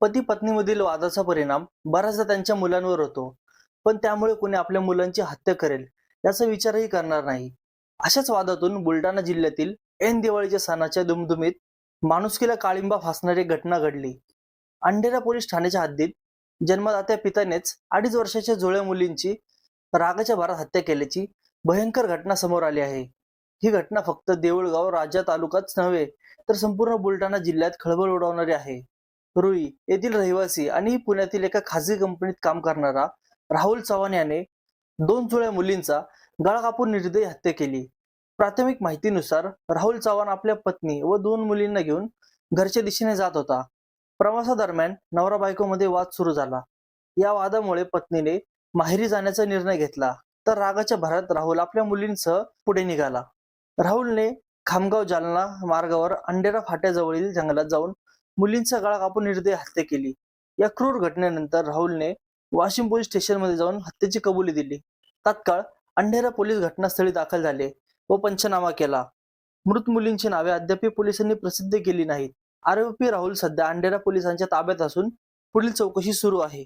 पती पत्नीमधील वादाचा परिणाम बराचसा त्यांच्या मुलांवर होतो. पण त्यामुळे कोणी आपल्या मुलांची हत्या करेल याचा विचारही करणार नाही. अशाच वादातून बुलढाणा जिल्ह्यातील ऐन दिवाळीच्या सणाच्या दुमदुमीत माणुसकीला काळिंबा फासणारी घटना घडली. अंडेरा पोलीस ठाण्याच्या हद्दीत जन्मदात्या पित्यानेच अडीच वर्षाच्या जुळ्या मुलींची रागाच्या भरात हत्या केल्याची भयंकर घटना समोर आली आहे. ही घटना फक्त देऊळगाव राजा तालुकाच नव्हे तर संपूर्ण बुलढाणा जिल्ह्यात खळबळ उडवणारी आहे. रुई येथील रहिवासी आणि पुण्यातील एका खासगी कंपनीत काम करणारा राहुल चव्हाण याने दोन जुळ्या मुलींचा गळा कापून निर्दयी हत्या केली. प्राथमिक माहितीनुसार राहुल चव्हाण आपल्या पत्नी व दोन मुलींना घेऊन घरच्या दिशेने जात होता. प्रवासादरम्यान नवरा बायकोमध्ये वाद सुरू झाला. या वादामुळे पत्नीने माहेरी जाण्याचा निर्णय घेतला तर रागाच्या भरात राहुल आपल्या मुलींसह पुढे निघाला. राहुलने खामगाव जालना मार्गावर अंडेरा फाट्याजवळील जंगलात जाऊन मुलींचा गळा कापून निर्दय हत्या केली. या क्रूर घटनेनंतर राहुलने वाशिम पोलीस स्टेशनमध्ये जाऊन हत्येची कबुली दिली. तात्काळ अंढेरा पोलीस घटनास्थळी दाखल झाले व पंचनामा केला. मृत मुलींची नावे अद्याप पोलिसांनी प्रसिद्ध केली नाहीत. आरोपी राहुल सध्या अंडेरा पोलिसांच्या ताब्यात असून पुढील चौकशी सुरू आहे.